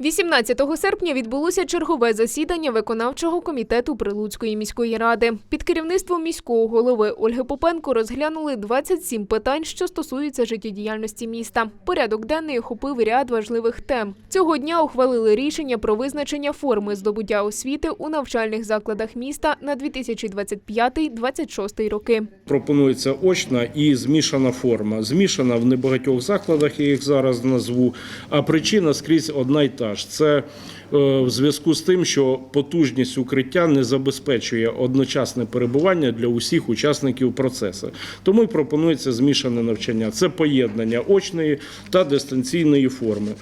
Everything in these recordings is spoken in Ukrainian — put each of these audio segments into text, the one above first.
18 серпня відбулося чергове засідання виконавчого комітету Прилуцької міської ради. Під керівництвом міського голови Ольги Попенко розглянули 27 питань, що стосуються життєдіяльності міста. Порядок денний охопив ряд важливих тем. Цього дня ухвалили рішення про визначення форми здобуття освіти у навчальних закладах міста на 2025-2026 роки. Пропонується очна і змішана форма. Змішана в небагатьох закладах, я їх зараз назву. А причина скрізь одна й та ж. Це е, в зв'язку з тим, що потужність укриття не забезпечує одночасне перебування для усіх учасників процесу. Тому й пропонується змішане навчання. Це поєднання очної та дистанційної форми.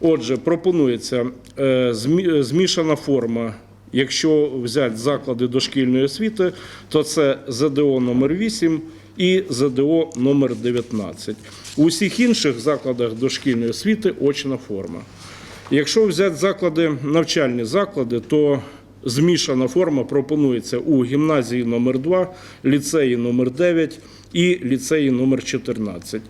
Отже, пропонується е, змі- змішана форма. Якщо взяти заклади дошкільної освіти, то це ЗДО номер 8 і ЗДО номер 19. У всіх інших закладах дошкільної освіти очна форма. Якщо взяти заклади, навчальні заклади, то змішана форма пропонується у гімназії номер 2 ліцеї номер 9 і ліцеї номер 14.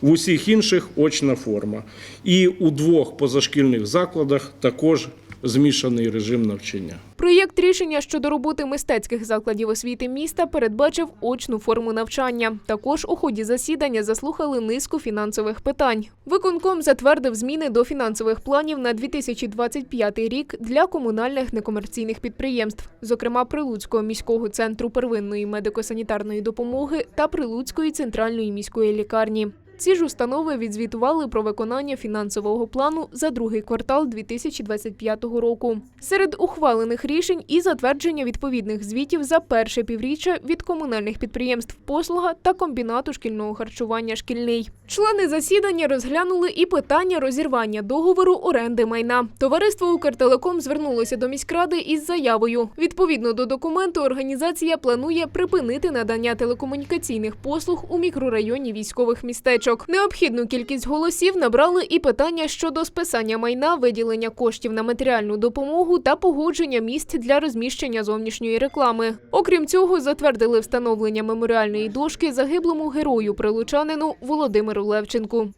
В усіх інших очна форма. І у двох позашкільних закладах також змішаний режим навчання. Проєкт рішення щодо роботи мистецьких закладів освіти міста передбачив очну форму навчання. Також у ході засідання заслухали низку фінансових питань. Виконком затвердив зміни до фінансових планів на 2025 рік для комунальних некомерційних підприємств, зокрема Прилуцького міського центру первинної медико-санітарної допомоги та Прилуцької центральної міської лікарні. Ці ж установи відзвітували про виконання фінансового плану за другий квартал 2025 року. Серед ухвалених рішень і затвердження відповідних звітів за перше півріччя від комунальних підприємств послуга та комбінату шкільного харчування шкільний. Члени засідання розглянули і питання розірвання договору оренди майна. Товариство Укртелеком звернулося до міськради із заявою. Відповідно до документу, організація планує припинити надання телекомунікаційних послуг у мікрорайоні військових містечок. Необхідну кількість голосів набрали і питання щодо списання майна, виділення коштів на матеріальну допомогу та погодження місць для розміщення зовнішньої реклами. Окрім цього, затвердили встановлення меморіальної дошки загиблому герою прилучанину Володимиру Левченку.